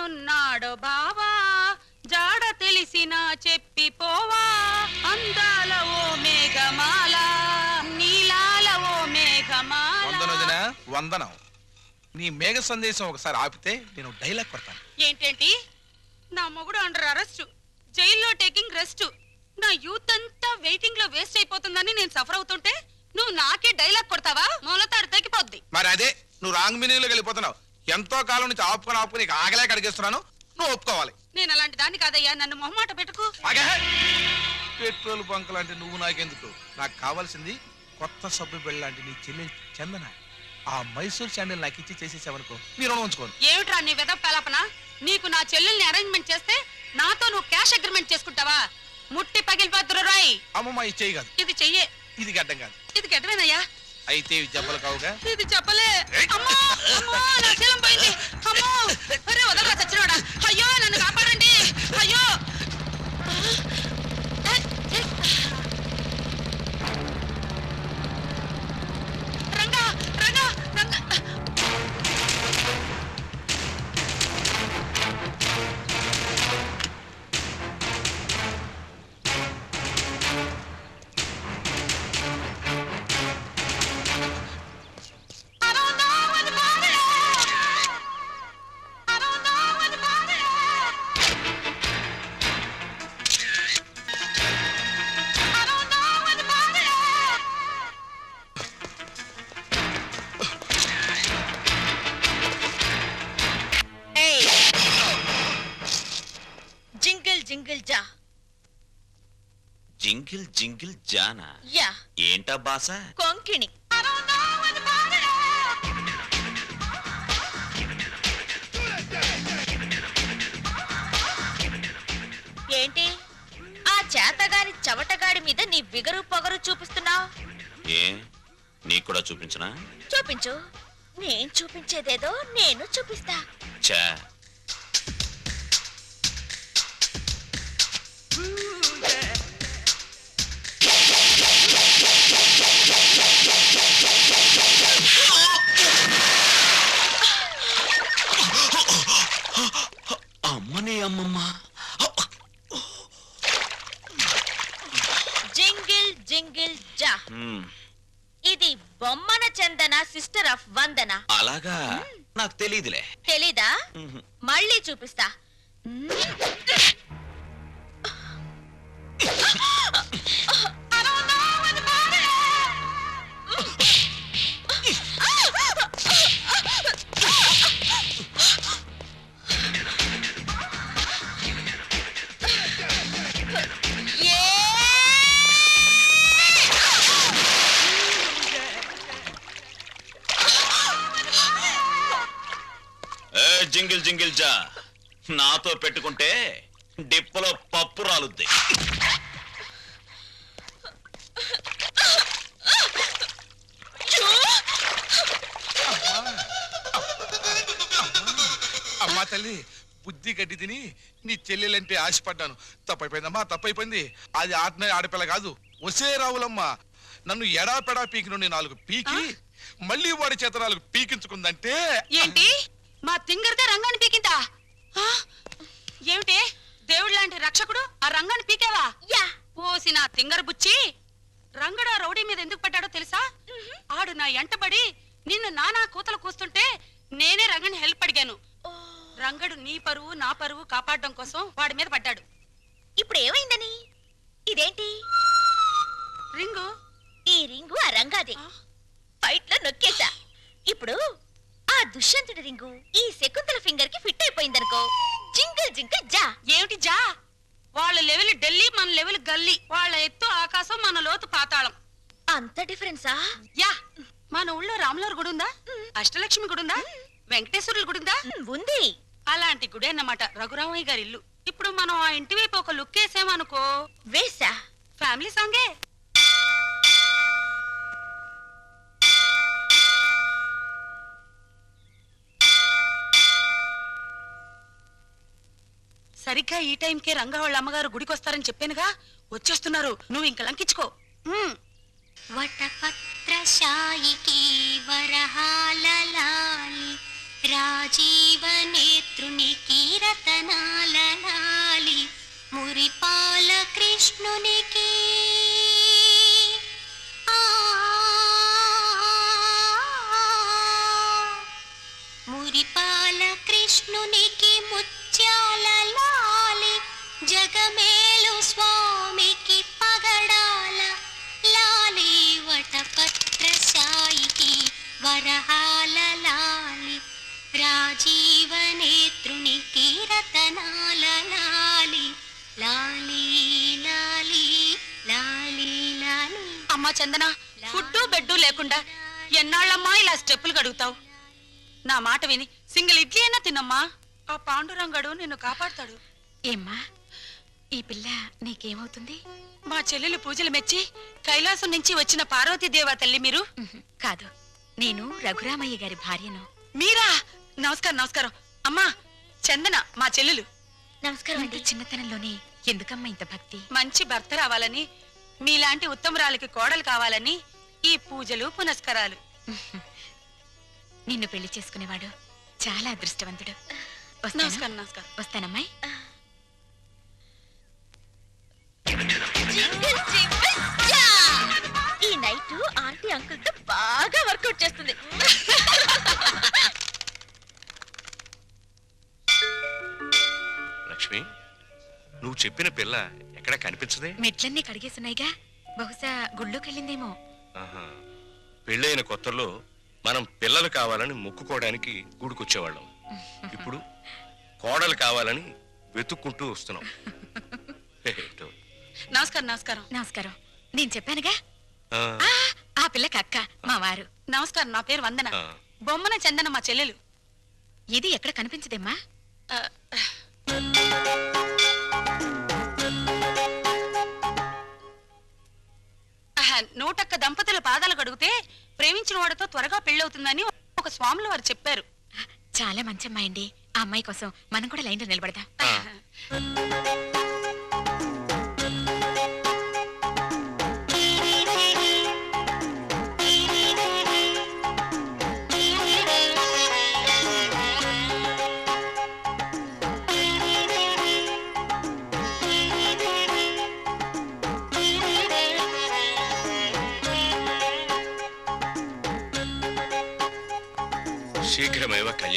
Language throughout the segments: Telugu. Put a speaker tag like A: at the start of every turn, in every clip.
A: ఎక్కడున్నాడో బావా జాడ తెలిసిన చెప్పి పోవా అందాల ఓ మేఘమాల నీలాల ఓ మేఘమాల.
B: వందనం వదినా వందనం. నీ మేఘ సందేశం ఒకసారి ఆపితే నేను డైలాగ్ కొడతాను.
A: ఏంటేంటి? నా మొగుడు అండర్ అరెస్ట్. జైల్లో టేకింగ్ రెస్ట్. నా యూత్ అంతా వెయిటింగ్లో వేస్ట్ అయిపోతుందని నేను సఫర్ అవుతుంటే నువ్వు నాకే డైలాగ్ కొడతావా? మూలతాడు తగ్గిపోద్ది
B: మరి అదే నువ్వు రాంగ్ మీనింగ్లోకి వెళ్ళిపోతున్నావు. ఎంతో కాలం నుంచి ఆపుకొని ఆపుకొని నీకు ఆగలేక అడిగేస్తున్నాను నువ్వు ఒప్పుకోవాలి.
A: నేను అలాంటి దాన్ని కాదయ్యా. నన్ను మొహమాట పెట్టుకు.
B: ఆగే. పెట్రోల్ బంక్ లాంటి నువ్వు నాకెందుకు? నాకు కావాల్సింది కొత్త సబ్బు బిళ్ళ లాంటి నీ చెల్లె చందన. ఆ మైసూర్ శాండిల్ నాకు ఇచ్చి చేసేసావనుకో రుణం ఉంచుకోను.
A: ఏమిట్రా నీ వెదవ పెలపన నీకు నా చెల్లెల్ని అరేంజ్మెంట్ చేస్తే నాతో నువ్వు క్యాష్ అగ్రిమెంట్ చేసుకుంటావా? ముట్టి పగిలిపోతురు రాయ్.
B: అమ్మమ్మ ఇచ్చేయి కాదు.
A: ఇది చెయ్యే.
B: ఇది గడ్డం కాదు.
A: ఇది గెటవేనయ్యా
B: అయితే ఇవి జబ్బలు కావుగా?
A: ఇది చెప్పలే. అమ్మో అమ్మో నా శీలం పోయింది. అమ్మో. అరే వదలరా చచ్చినోడా అయ్యో నన్ను కాపాడండి
C: జింగిల్ జింగిల్
D: జానా.
C: యా.
D: ఏంటా బాస?
C: కొంకిణి. ఏంటి? ఆ చేతగారి చవటగాడి మీద నీ విగరు పొగరు చూపిస్తున్నావు?
D: ఏ? నీకు కూడా చూపించనా?
C: చూపించు. నేను చూపించేదేదో నేను చూపిస్తా.
D: చా నాకు తెలియదులే
C: తెలీదా. మళ్ళీ చూపిస్తా.
D: జింగిల్ జింగిల్ జా. నాతో పెట్టుకుంటే డిప్పలో పప్పు రాలుద్ది.
B: అమ్మా తల్లి బుద్ధి గడ్డి తిని నీ చెల్లెలంటే ఆశపడ్డాను. తప్పైపోయిందమ్మా తప్పైపోయింది. అది ఆటనే ఆడపిల్ల కాదు. ఒసే రావులమ్మ. నన్ను ఎడా పెడా పీకి నుండి నాలుగు పీకి మళ్ళీ వాడి చేత నాలుగు పీకించుకుందంటే
A: ఏంటి? మా తింగర్దే రంగాన్ని పీకిందా? ఏమిటి? దేవుడు లాంటి రక్షకుడు ఆ రంగాన్ని పీకావా?
C: యా.
A: ఓసి నా తింగర్ బుచ్చి రంగడు ఆ రౌడీ మీద ఎందుకు పడ్డాడో తెలుసా? ఆడు నా ఎంటబడి నిన్ను నానా కూతలు కూస్తుంటే నేనే రంగని హెల్ప్ అడిగాను. రంగడు నీ పరువు నా పరువు కాపాడడం కోసం వాడి మీద పడ్డాడు.
C: ఇప్పుడు ఏమైందని? ఇదేంటి?
A: రింగు.
C: ఈ రింగు ఆ రంగాది? ఫైట్లో నొక్కేశా. ఇప్పుడు దుష్యంతుడి రింగు ఈ శకుంతల ఫింగర్కి ఫిట్ అయిపోయిందనుకో. జింగిల్ జింగిల్ జా.
A: ఏమిటి జా? వాళ్ళ లెవెల్ ఢిల్లీ మన లెవెల్ గల్లీ. వాళ్ళ ఎత్తు ఆకాశం మన లోతు పాతాళం.
C: అంత డిఫరెన్సా?
A: యా మన ఊళ్ళో రాములవారి గుడి ఉందా? అష్టలక్ష్మి గుడి ఉందా? వెంకటేశ్వరుల గుడి ఉందా?
C: ఉంది.
A: అలాంటి గుడి అన్నమాట రఘురామయ్య గారి ఇల్లు. ఇప్పుడు మనం ఆ ఇంటి వైపు ఒక లుక్ వేసామనుకో.
C: వేసా?
A: ఫ్యామిలీ సాంగే. సరిగ్గా ఈ టైంకే రంగా వాళ్ళ అమ్మగారు గుడికొస్తారని చెప్పానుగా. వచ్చేస్తున్నారు. నువ్వు ఇంక లంకించుకో.
E: వటపత్రశాయికి వరహాలలాలి రాజీవ నేత్రుని కీరతనాలలాలి మురిపాల కృష్ణుని
A: అమ్మా చందన? ఫుడ్డు బెడ్డు లేకుండా ఎన్నాళ్ళమ్మా ఇలా స్టెప్పులు గడుగుతావు నా మాట విని సింగిల్ ఇడ్లీ అయినా తినమ్మా. ఆ పాండురంగడు నిన్ను కాపాడతాడు.
C: ఏమ్మా ఈ పిల్ల నీకేమవుతుంది?
A: మా చెల్లెలు పూజలు మెచ్చి కైలాసం నుంచి వచ్చిన పార్వతీ దేవా తల్లి మీరు.
C: కాదు నేను రఘురామయ్య గారి భార్యను.
A: మీరా? నమస్కారం నమస్కారం. అమ్మా చందన మా చెల్లెలు.
C: నమస్కారం అండి. చిన్నతనంలోనే ఎందుకమ్మా ఇంత భక్తి?
A: మంచి భర్త రావాలని మీలాంటి ఉత్తమరాలకి కోడలు కావాలని ఈ పూజలు పునస్కారాలు.
C: నిన్ను పెళ్ళి చేసుకునేవాడు చాలా అదృష్టవంతుడు.
A: నమస్కారం నమస్కారం.
C: వస్తానమ్మాయి?
E: ఈ నైట్ ఆంటీ అంకుల్తో బాగా వర్కౌట్ చేస్తుంది.
F: లక్ష్మి నువ్వు చెప్పిన పిల్ల ఎక్కడ కనిపించదే?
C: మెట్లన్నీ కడిగేసున్నాయిగా. బహుశా గుళ్ళోకెళ్ళిందేమో.
F: పెళ్ళైన కొత్తలో మనం పిల్లలు కావాలని మొక్కుకోవడానికి గూడుకొచ్చేవాళ్ళం. ఇప్పుడు కోడలు కావాలని వెతుక్కుంటూ వస్తున్నాం.
A: నమస్కారం నమస్కారం.
C: నమస్కారం. నేను చెప్పానుగా?
F: ఆ,
C: పిల్లకి అక్క మా వారు.
A: నమస్కారం నా పేరు వందన. బొమ్మన చందన మా చెల్లెలు.
C: ఇది ఎక్కడ కనిపించదేమ్మా?
A: నూటొక్క దంపతుల పాదాలు కడిగితే ప్రేమించిన వాడితో త్వరగా పెళ్ళవుతుందని ఒక స్వాములు వారు చెప్పారు.
C: చాలా మంచి అమ్మాయి అండి ఆ అమ్మాయి కోసం మనం కూడా లైన్లో నిలబడదాం.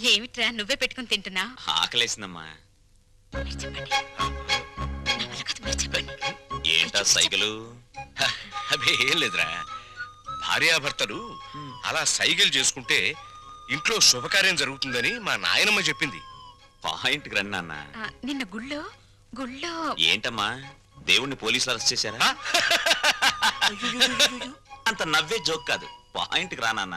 C: ఏమిట్రా నువ్వే పెట్టుకుని తింటున్నా?
D: ఆకలేసిందమ్మా. ఏంటా సైకిలు
F: అబే ఏం లేదురా. భార్యాభర్తలు అలా సైగలు చేసుకుంటే ఇంట్లో శుభకార్యం జరుగుతుందని మా నాయనమ్మ చెప్పింది.
D: పాయింట్ రండి నాన్న.
C: గుళ్ళో గుళ్ళో.
D: ఏంటమ్మా? దేవుణ్ణి పోలీసులు అరెస్ట్ చేశారా? అంత నవ్వే జోక్ కాదు. పాయింట్ రా నాన్న.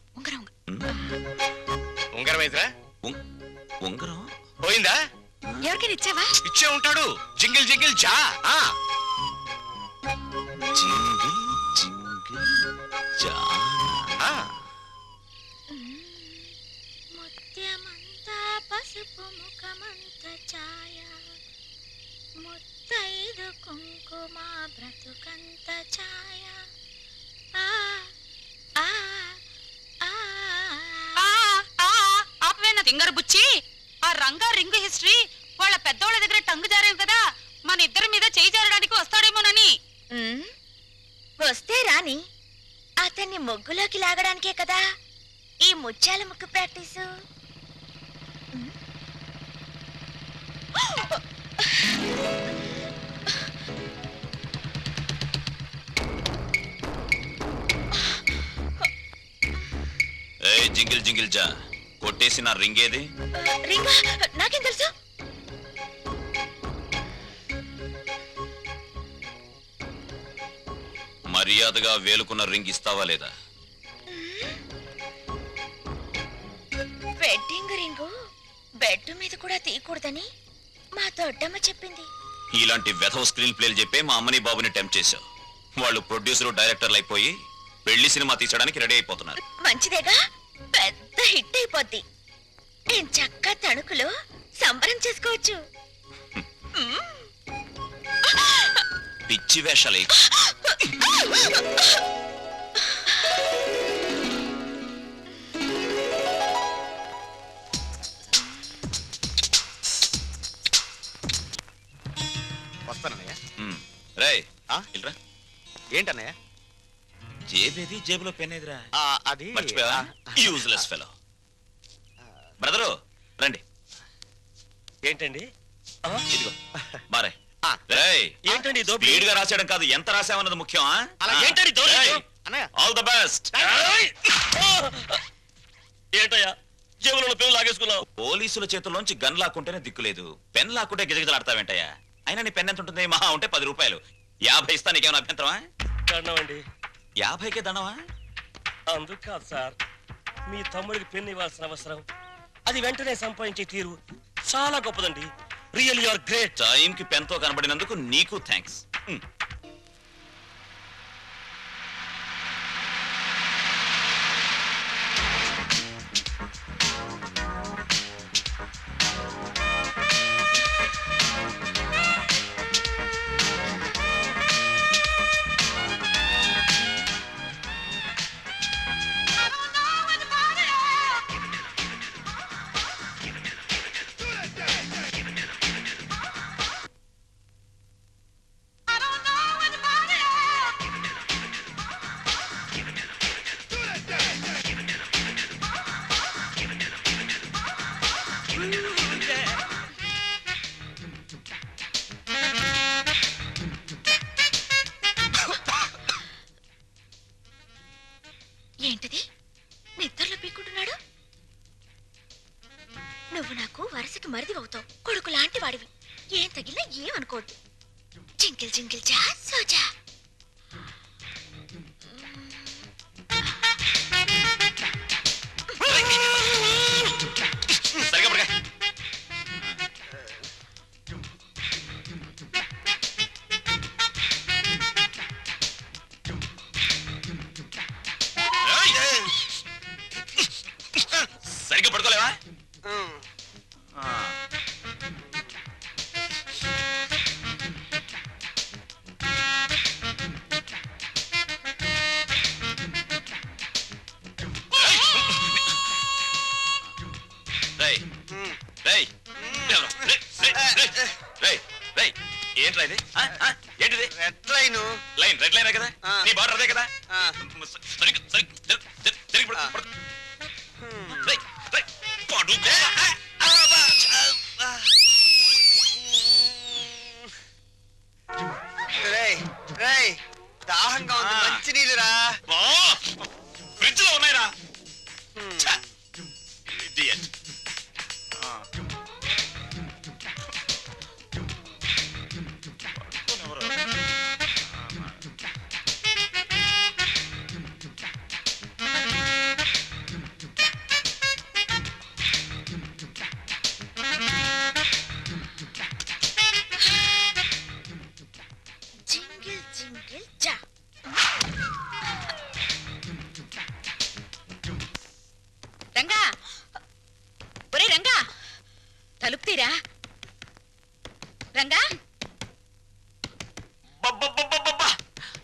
C: ఉంగరం. ఉంగరం
F: అయితేరా
D: ఉం- ఉంగరం?
F: పోయిందా?
C: ఎవరికైనా ఇచ్చావా?
F: ఇచ్చే ఉంటాడు. జింగిల్ జింగిల్ జా. ఆ.
D: జింగిల్ జింగిల్ జానా.
F: ఆ.
E: ముత్యమంతా పసుపు ముఖమంత ఛాయ. ముత్తైదు కుంకుమ బ్రతుకంత ఛాయ.
A: తింగర బుచ్చి ఆ రంగా రింగు హిస్టరీ వాళ్ళ పెద్దోళ్ళ దగ్గర టంగు జారాం కదా మన ఇద్దరి మీద చేయి జారడానికి వస్తాడేమోనని.
E: వస్తే రాని అతన్ని ముగ్గులోకి లాగడానికే కదా ఈ ముత్యాల ముగ్గు ప్రాక్టీసు.
D: జింగిల్ జింగిల్ జా. కొట్టేసి నా రింగ్ ఏది
E: నాకేం తెలుసు?
D: మర్యాదగా వేలుకున్న రింగ్ ఇస్తావా లేదా?
E: Wedding ring. బెడ్ మీద కూడా తీయకూడదని మా దొడ్డమ్మ చెప్పింది.
D: ఇలాంటి వెధవ స్క్రీన్ ప్లేలు చెప్పే మా అమ్మని బాబుని టెంప్ట్ చేశావు. వాళ్ళు ప్రొడ్యూసర్ డైరెక్టర్లు అయిపోయి పెళ్ళి సినిమా తీసడానికి రెడీ అయిపోతున్నారు.
E: మంచిదేగా? పెద్ద హిట్ అయిపోద్ది. నేను చక్క తణుకులో సంబరం చేసుకోవచ్చు.
D: పిచ్చి వేషాలు
G: వస్తానన్నయ్య.
D: రే
G: ఆ?
D: ఇల్రా
G: ఏంటన్నయ్య?
D: జేబేది జేబులో పెన్ ఏదిరా
G: ఆ, అది
D: మర్చిపోయా
G: ఆ,
D: యూజ్లెస్ ఫెలో బ్రదరు రండి.
H: ఏంటండి?
D: ఇదిగో. రేయ్
H: ఏంటండి?
D: స్పీడ్గా రాసేయడం కాదు ఎంత రాసామన్నది ముఖ్యం
G: అలా ఏంటండి
D: ఆల్ ద బెస్ట్.
H: ఏంటయ్యా జేబులో పెన్ను లాగేసుకున్నావు?
D: పోలీసుల చేతుల్లోంచి గన్ లాక్కుంటేనే దిక్కులేదు పెన్ లాక్కుంటే గిజగిజలాడతావేంటయ్యా? అయినా నీ పెన్ ఎంత ఉంటుంది మహా ఉంటే పది రూపాయలు. యాభై ఇస్తా నీకేమైనా అభ్యంతరమా?
H: అండి.
D: యాభైకే దండవా
H: అందుకు కాదు సార్. మీ తమ్ముడికి పెన్ను ఇవ్వాల్సిన అవసరం. అది వెంటనే సంపాదించే తీరు చాలా గొప్పదండి. రియల్ యువర్ గ్రేట్
D: టైంకి పెన్తో కనబడినందుకు నీకు థ్యాంక్స్
E: నువ్వు నాకు వరుసకి మరిది అవుతావు. కొడుకు లాంటి వాడివి. ఏం తగిలినా ఏమనుకోడు జింకిల్ జింకిల్ జా సోజా.
D: ఆ, ఆ, ఏంటిది?
G: Red line
D: line red line కదా. నీ బార్డర్ అదే కదా?
G: ఆ.
D: స- సరిగ్గా సరిగ్గా
E: జింగిల్ జా
C: రంగా ఒరే రంగా తలుపు తీరా రంగా.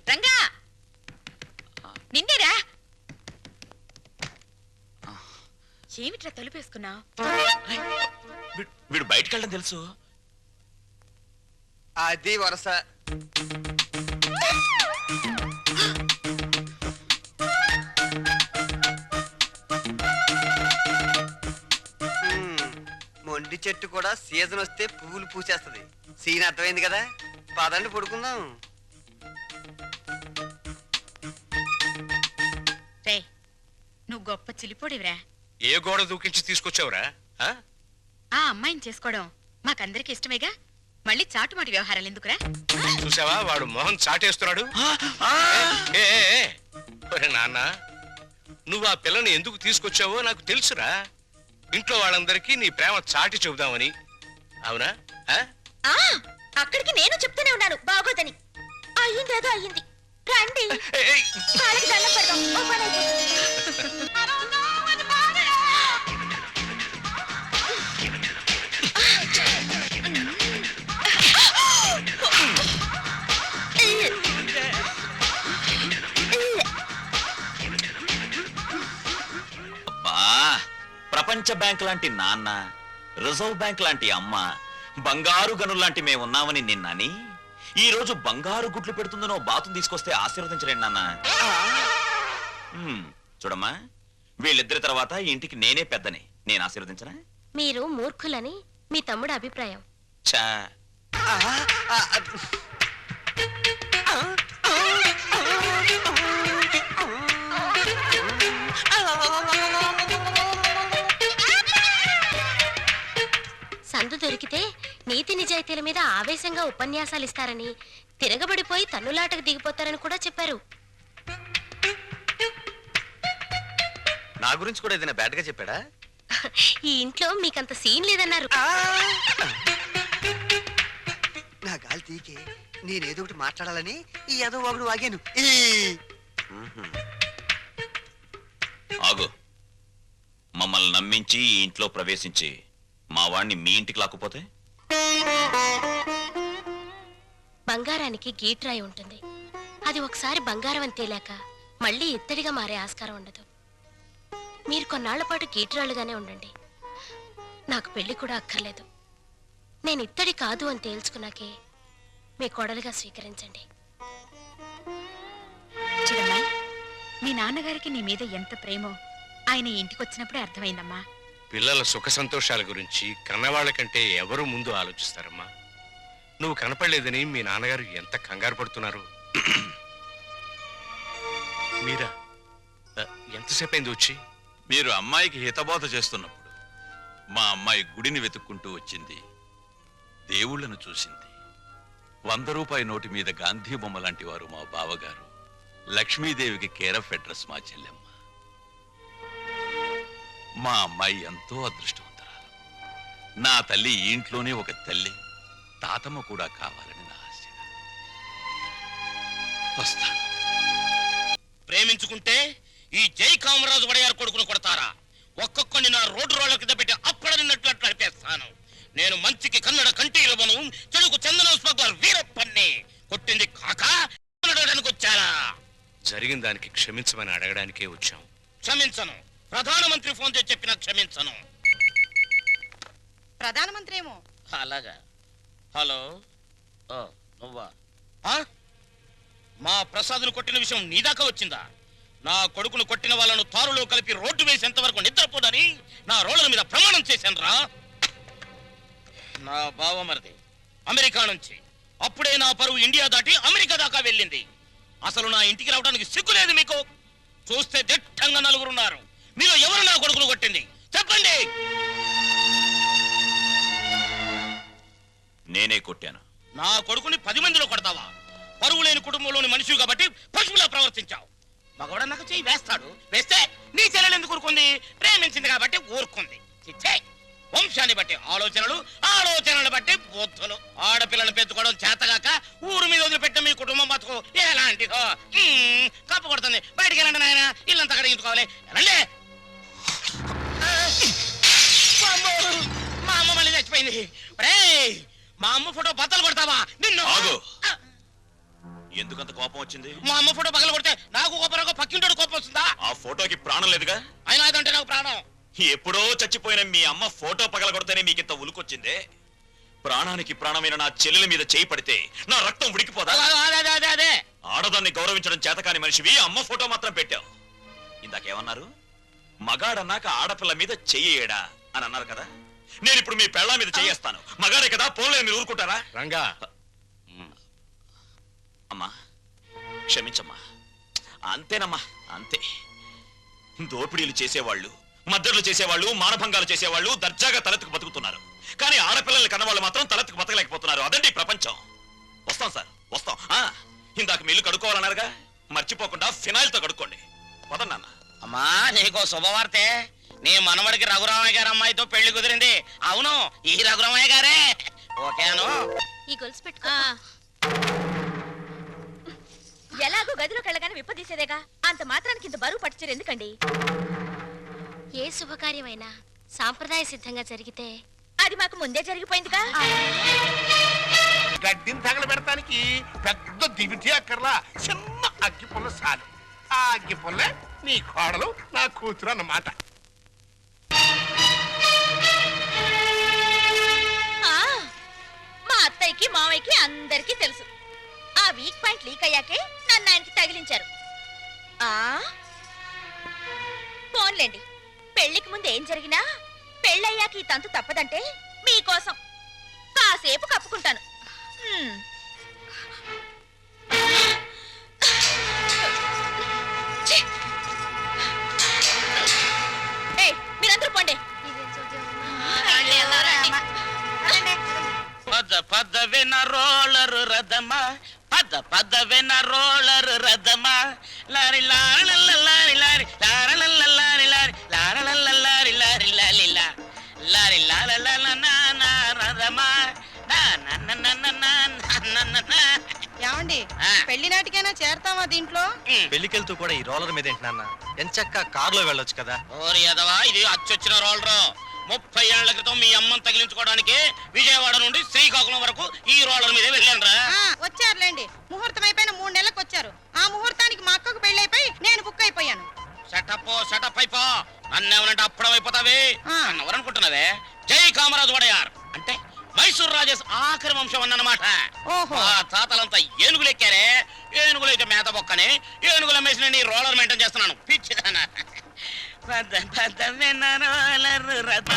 C: రంగా నిన్నేరా ఏమిట్రా తలుపేసుకున్నావు
D: వీడు- వీడు బయటకు వెళ్ళడం తెలుసు
G: అది వరస మొండి చెట్టు కూడా సీజన్ వస్తే పువ్వులు పూసేస్తది. సీన్ అర్థమైంది కదా? పదండి పడుకుందాం.
C: రే నువ్వు గొప్ప చిలిపోడివిరా.
F: ఏ గోడ దూకించి తీసుకొచ్చావురా? ఆ?
C: ఆ అమ్మాయిని చేసుకోవడం మాకందరికి ఇష్టమేగా? మళ్ళీ చాటుమాటి వ్యవహారాలు ఎందుకురా?
F: చూసావా? వాడు మొహం చాటేస్తున్నాడు. ఏ, ఏ, ఏ. ఒరే నాన్న నువ్వు ఆ పిల్లని ఎందుకు తీసుకొచ్చావో నాకు తెలుసురా. ఇంట్లో వాళ్ళందరికీ నీ ప్రేమ చాటి చెబుదామని. అవునా? ఆ?
E: ఆ అక్కడికి నేను చెప్తూనే ఉన్నాను. బాగోదని. అయ్యింది అదో అయ్యింది. రండి.
F: ఏయ్, ఏయ్.
E: కాళ్ళకి దండం పెడదాం. ఓ పని అయిపోతుంది.
D: ప్రపంచ బ్యాంక్ లాంటి నాన్న రిజర్వ్ బ్యాంక్ లాంటి అమ్మ బంగారు గనులు లాంటి మేము ఉన్నామని నిన్నని ఈ రోజు బంగారు గుడ్లు పెడుతుందనో బాతును తీసుకొస్తే ఆశీర్వదించలేండి నాన్న హ్మ్, చూడమ్మా వీళ్ళిద్దరి తర్వాత ఈ ఇంటికి నేనే పెద్దని నేను ఆశీర్వదించనా
I: మీరు మూర్ఖులని మీ తమ్ముడు అభిప్రాయం
D: చా
I: సందు దొరికితే నీతి నిజాయితీల మీద ఆవేశంగా ఉపన్యాసాలు ఇస్తారని తిరగబడిపోయి తన్నులాటకు దిగిపోతారని కూడా చెప్పారు.
G: నా గురించి కూడా ఏదైనా బ్యాడ్గా చెప్పాడా?
I: ఈ ఇంట్లో మీకంత సీన్ లేదన్నారు.
G: నా గాలి తీకే నేనేదో ఒకటి మాట్లాడాలని ఈ ఏదో ఒకడు వాగాను.
D: ఆగు. మమ్మల్ని నమ్మించి ఈ ఇంట్లో ప్రవేశించి వాణ్ణి మీ ఇంటికి లాక్కుపోతే?
I: బంగారానికి గీట్రాయి ఉంటుంది. అది ఒకసారి బంగారం అని తేలాక మళ్ళీ ఇత్తడిగా మారే ఆస్కారం ఉండదు. మీరు కొన్నాళ్ళ పాటు గీట్రాళ్ళుగానే ఉండండి. నాకు పెళ్ళి కూడా అక్కర్లేదు. నేను ఇత్తడి కాదు అని తేల్చుకున్నాకే మీ కోడలుగా స్వీకరించండి.
C: మీ నాన్నగారికి నీ మీద ఎంత ప్రేమో ఆయన ఇంటికి వచ్చినప్పుడే అర్థమైందమ్మా.
F: పిల్లల సుఖ సంతోషాల గురించి కన్నవాళ్ళ కంటే ఎవరు ముందు ఆలోచిస్తారమ్మా? నువ్వు కనపడలేదని మీ నాన్నగారు ఎంత కంగారు పడుతున్నారు? మీరా? ఎంతసేపు అయింది వచ్చి?
J: మీరు అమ్మాయికి హితబోధ చేస్తున్నప్పుడు మా అమ్మాయి గుడిని వెతుక్కుంటూ వచ్చింది. దేవుళ్ళను చూసింది. వంద రూపాయి నోటి మీద గాంధీ బొమ్మ లాంటి వారు మా బావగారు. లక్ష్మీదేవికి కేరఫ్ అడ్రస్ మా చెల్లెమ్మ. మా అమ్మాయి ఎంతో అదృష్టవంతరాలు. నా తల్లి ఈ ఇంట్లోనే ఒక తల్లి. తాతమ్మ కూడా కావాలని నా ఆశ. వస్తాను
H: ప్రేమించుకుంటే ఈ జై కామరాజు వడయారు కొడుకును కొడతారా? ఒక్కొక్కడిని నా రోడ్డు రోడ్ల కింద పెట్టి అప్పడనిన్నట్లు అట్లా నడిపేస్తాను. నేను మంచికి కన్నడ కంటి ఇవ్వను చెడుకు చందన స్మగ్లర్ వీరప్పన్ని కొట్టింది కాక వచ్చారా? జరిగిన దానికి క్షమించమని అడగడానికే వచ్చాం. క్షమించను. ప్రధానమంత్రి ఫోన్ చేసి చెప్పినా క్షమించను.
C: ప్రధానమంత్రి ఏమో
H: అలాగా. హలో. ఓ నువ్వా? ఆ? మా ప్రసాద్ను కొట్టిన విషయం నీ దాకా వచ్చిందా? నా కొడుకును కొట్టిన వాళ్ళను తారులో కలిపి రోడ్డు వేసేంత వరకు నిద్రపోదని నా రోడ్ల మీద ప్రమాణం చేశాను రా నా బావమరిది అమెరికా నుంచి. అప్పుడే నా పరువు ఇండియా దాటి అమెరికా దాకా వెళ్ళింది. అసలు నా ఇంటికి రావడానికి సిగ్గు లేదు మీకు. చూస్తే దిట్టంగా నలుగురున్నారు. మీరు ఎవరు నా కొడుకును కొట్టింది? చెప్పండి!
D: నేనే కొట్టాను.
H: నా కొడుకుని పది మందిలో కొడతావా? పరువు లేని కుటుంబంలోని మనిషి కాబట్టి పశువులా ప్రవర్తించావు. మగవాడ నాకు చెయ్యి వేస్తాడు. వేస్తే నీ చెల్లెలు ఎందుకు ఊరుకుంది? ప్రేమించింది కాబట్టి ఊరుకుంది. వంశాన్ని బట్టి ఆలోచనలు
D: ఉలుకొచ్చిందే ప్రాణానికి ప్రాణమైన నా చెల్లెల మీద చేయి పడితే నా రక్తం ఉడికిపోదా?
H: అదే
D: ఆడదాన్ని గౌరవించడం చేతకాని మనిషివి అమ్మ ఫోటో మాత్రం పెట్టావు. ఇందాకేమన్నారు? మగాడన్నాక ఆడపిల్ల మీద చెయ్యేడా అని అన్నారు కదా? నేను ఇప్పుడు మీ పెళ్ళ మీద చెయ్యేస్తాను. మగాడే కదా పోలే మీరు ఊరుకుంటారా?
F: రంగా.
D: అమ్మా క్షమించమ్మా. అంతేనమ్మా అంతే. దోపిడీలు చేసేవాళ్ళు మద్దతులు చేసేవాళ్ళు మానభంగాలు చేసేవాళ్ళు దర్జాగా తలెత్తుకు బతుకుతున్నారు. కానీ ఆడపిల్లల్ని కన్నవాళ్ళు మాత్రం తలెత్తుకు బతకలేకపోతున్నారు. అదండి ప్రపంచం. వస్తాం సార్ వస్తాం. ఆ, ఇందాక మీ ఇల్లు కడుక్కోవాలన్నారుగా? మర్చిపోకుండా ఫినాయిల్తో కడుక్కోండి. వదన్నా నాన్న.
H: అమ్మా నీకో శుభవార్తె. నీ మనవడికి రఘురామయ్య గారి అమ్మాయితో పెళ్ళి కుదిరింది. అవును ఈ రఘురామయ్య గారే. ఓకేను
I: ఈ గొలుసు పెట్టుకో.
E: ఎలాగో గదిలోకి వెళ్ళగానే విప్పదీసేదేగా? అంత మాత్రానికి ఇంత బరువు పట్టుచరు ఎందుకండి
I: ఏ శుభకార్యమైనా సాంప్రదాయ సిద్ధంగా జరిగితే
E: అది మాకు ముందే జరిగిపోయిందిగా.
K: గడ్డిని తగలబెడటానికి పెద్ద దివిటి అక్కర్లా చిన్న అగ్గి పుల్ల చాలు. ఆ అగ్గి పుల్లే నీ కోడలు నా కూతురు అన్నమాట.
E: ఆ, మా అత్తయ్యకి మావయ్యకి అందరికీ తెలుసు. ఆ వీక్ పాయింట్ లీక్ అయ్యాకే నన్ను ఆయనకి తగిలించారు. ఆ? పోన్లేండి. పెళ్ళికి ముందు ఏం జరిగినా పెళ్ళయ్యాక ఈ తంతు తప్పదంటే మీకోసం కాసేపు కప్పుకుంటాను హ్మ్. ఛీ! ఏయ్, మీరందరూ పోండి
H: పద పద విన రోలరు రథమా పద పద విన రోలరు రథమా. లారి లారి లల్ల లారి లారి లార లల్ల లారి లారి లార లల్ల లారి లారి లాలి లా. లారి లాల లల నా నా రథమా. నా నా నా నా నా నా నా నా నా.
L: ఏమండి. పెళ్ళి నాటికైనా చేరతావా దీంట్లో.
M: పెళ్ళికెళ్తూ కూడా ఈ రోలర్ మీద ఏంటి నాన్న? ఎంచక్క కారులో వెళ్ళొచ్చు కదా.
H: ఓరి ఎదవా ఇది అచ్చొచ్చిన రోలరు. ముప్పై ఏళ్ళ క్రితం మీ అమ్మని తగిలించుకోవడానికి విజయవాడ నుండి శ్రీకాకుళం వరకు ఈ రోలర్ మీదే వెళ్ళాను
L: వచ్చారులేండి. ముహూర్తం అయిపోయిన మూడు నెలలకు వచ్చారు. ఆ ముహూర్తానికి మా అక్కకు పెళ్ళి అయిపోయి నేను బుక్ అయిపోయాను.
H: సెటప్ సెటప్ అయిపో. నన్నేమనంటే అప్పుడం అయిపోతావే?
L: ఆ.
H: ఎవరనుకుంటున్నావే జై కామరాజు వడయార్. అంటే మైసూర్ రాజేష్ ఆఖరి వంశం అన్నమాట. ఆ తాతలంతా ఏనుగులు ఎక్కారే. ఏనుగులు అయితే మేత బొక్కని ఏనుగులు అమ్మేసిన నీ రోలర్ మెయింటైన్ చేస్తున్నాను. పిచ్చిదానా. పద పద వెన్న రోలర్ రథ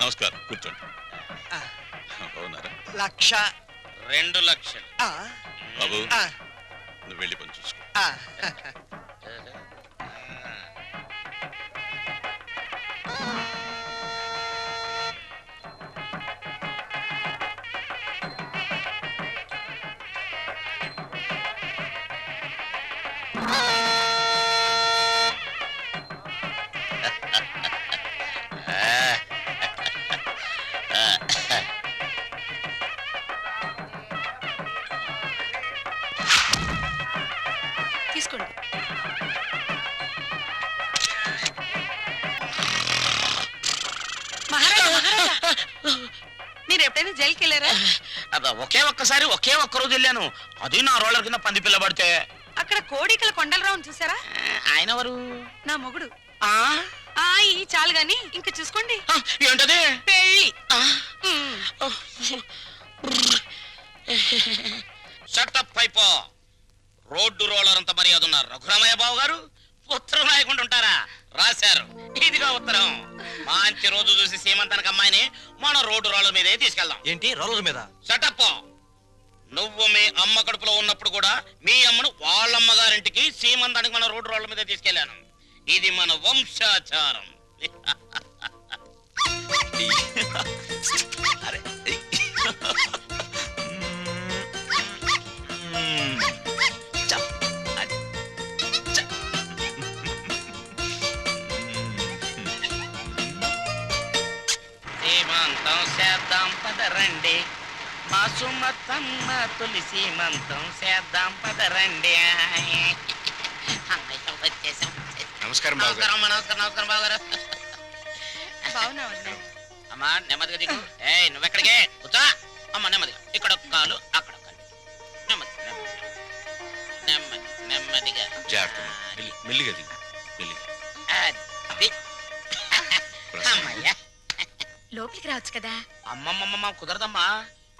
H: నమస్కారం.
J: నమస్కారం. కూర్చోండి. బాగున్నారా?
A: లక్ష.
H: రెండు లక్షలు.
A: ఆ,
J: బాబు
A: ఆ,
J: నువ్వు వెళ్ళి పని చూసుకో.
A: ఆ.
H: ఒకే ఒక్కసారి ఒకే ఒక్క రోజు వెళ్ళాను. అది నా రోలర్ కింద పంది పిల్ల పడితే.
L: అక్కడ కోడికల కొండలరావుని చూసారా?
H: ఆయన ఎవరు?
L: నా మొగుడు. ఈ చాలు గాని ఇంక చూసుకోండి.
H: ఏంటది?
L: పెళ్ళి.
H: షటప్ అయిపో రోడ్డు రోలర్ అంత మర్యాద ఉన్నారు. రఘురామయ్య బాబు గారు ఉత్తరం రాయకుండా ఉంటారా? రాశారు. ఇదిగా ఉత్తరం. మంచి రోజు చూసి సీమంతానికి అమ్మాయిని మన రోడ్డు రోలర్ మీదే తీసుకెళ్దాం.
M: ఏంటి? రోలర్ మీద?
H: షటప్ నువ్వు మీ అమ్మ కడుపులో ఉన్నప్పుడు కూడా మీ అమ్మను వాళ్ళమ్మ గారింటికి సీమంతానికి మన రోడ్డు రోడ్ల మీద తీసుకెళ్ళాను ఇది మన వంశాచారం. పదరండి. మా సుమతమ్మ తులసి మంతం చేద్దాం పదరండి. వచ్చేసాం.
F: నమస్కారం.
H: నమస్కారం అమ్మా నమస్కారం నమస్కారం బావగారు అమ్మా నెమ్మదిగా దిగు. ఏయ్ నువ్వెక్కడికే? కూర్చో. అమ్మ నెమ్మదిగా. ఇక్కడ ఒక కాలు అక్కడ ఒక కాలు నెమ్మది నెమ్మది నెమ్మది నెమ్మదిగా.
F: జాగ్రత్త. మెల్లి- మెల్లిగా దిగు.
C: లోపలికి రావచ్చు కదా.
H: అమ్మమ్మమ్మ కుదరదమ్మా.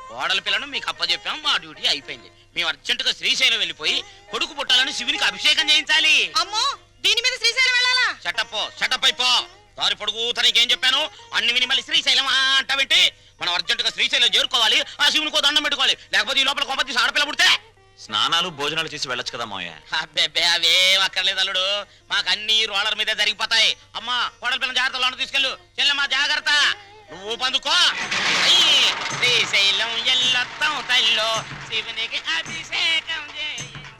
H: కోడల పిల్లను మీకు అప్పచెప్పాం మా డ్యూటీ అయిపోయింది. మేము అర్జెంటుగా శ్రీశైలం వెళ్ళిపోయి కొడుకు పుట్టాలని శివునికి అభిషేకం చేయించాలి.
A: అమ్మో దీని మీద శ్రీశైలం వెళ్ళాలా?
H: చట్టపో చట్టప్ అయిపో. దారి పొడుగు తనకేం చెప్పాను? అన్ని విని మళ్ళీ శ్రీశైలం అంటావేంటి మనం అర్జెంటుగా శ్రీశైలం చేరుకోవాలి ఆ శివునికో దండం పెట్టుకోవాలి. లేకపోతే ఈ లోపల కొంపతి ఆడపిల్ల పుడితే?
D: స్నానాలు భోజనాలు చేసి వెళ్ళొచ్చు కదా మావయ్య?
H: అబ్బెబ్బే అవేం అక్కర్లేదు అల్లుడు. మాకు అన్ని రోలర్ మీదే జరిగిపోతాయి. అమ్మా కోడల పిల్లల జాగ్రత్తలో తీసుకెళ్ళు. చెల్లెమ్మా జాగ్రత్త. నువ్వు పందుకో శ్రీశైలం ఎల్లొత్తం తల్లో శివునికి అభిషేకం చేయ.